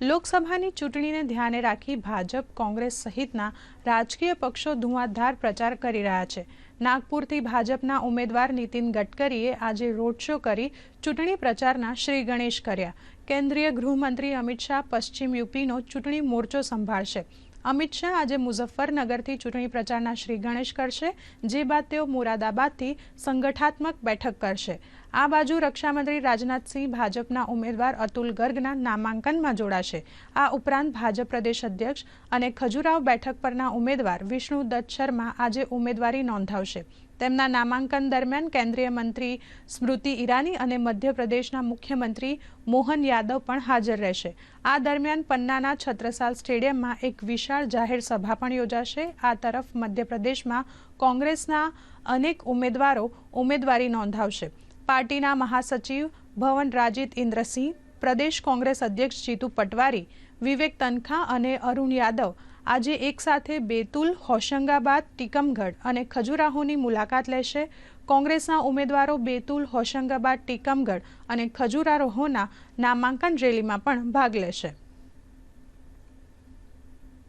લોકસભાની ચૂંટણીને ધ્યાને રાખી ભાજપ, કોંગ્રેસ સહિતના રાજકીય પક્ષો ધુઆંધાર પ્રચાર કરી રહ્યા છે. નાગપુરથી ભાજપના ઉમેદવાર નીતિન ગડકરીએ આજે રોડ શો કરી ચૂંટણી પ્રચારના શ્રી ગણેશ કર્યા. કેન્દ્રીય ગૃહમંત્રી અમિત શાહ પશ્ચિમ યુપીનો ચૂંટણી મોરચો સંભાળશે. અમિત શાહ આજે મુઝફ્ફરનગરથી ચૂંટણી પ્રચારના શ્રી ગણેશ કરશે, જે બાદ તેઓ મોરાદાબાદથી સંગઠાત્મક બેઠક કરશે. આ બાજુ રક્ષામંત્રી રાજનાથસિંહ ભાજપના ઉમેદવાર અતુલ ગર્ગના નામાંકનમાં જોડાશે. આ ઉપરાંત ભાજપ પ્રદેશ અધ્યક્ષ અને ખજુરાવ બેઠક પરના ઉમેદવાર વિષ્ણુ દત્ત શર્મા આજે ઉમેદવારી નોંધાવશે. તેમના નામાંકન દરમિયાન કેન્દ્રીય મંત્રી સ્મૃતિ ઈરાની અને મધ્યપ્રદેશના મુખ્યમંત્રી મોહન યાદવ પણ હાજર રહેશે. આ દરમિયાન પન્નાના છત્રસાલ સ્ટેડિયમમાં એક વિશાળ જાહેર સભા પણ યોજાશે. આ તરફ મધ્યપ્રદેશમાં કોંગ્રેસના અનેક ઉમેદવારો ઉમેદવારી નોંધાવશે. પાર્ટીના મહાસચિવ ભવન રાજીત ઇન્દ્રસિંહ, પ્રદેશ કોંગ્રેસ અધ્યક્ષ જીતુ પટવારી, વિવેક તનખા અને અરુણ યાદવ આજે એકસાથે બેતુલ, હોશંગાબાદ, ટીકમગઢ અને ખજુરાહોની મુલાકાત લેશે. કોંગ્રેસના ઉમેદવારો બેતુલ, હોશંગાબાદ, ટીકમગઢ અને ખજુરાહોના નામાંકન રેલીમાં પણ ભાગ લેશે.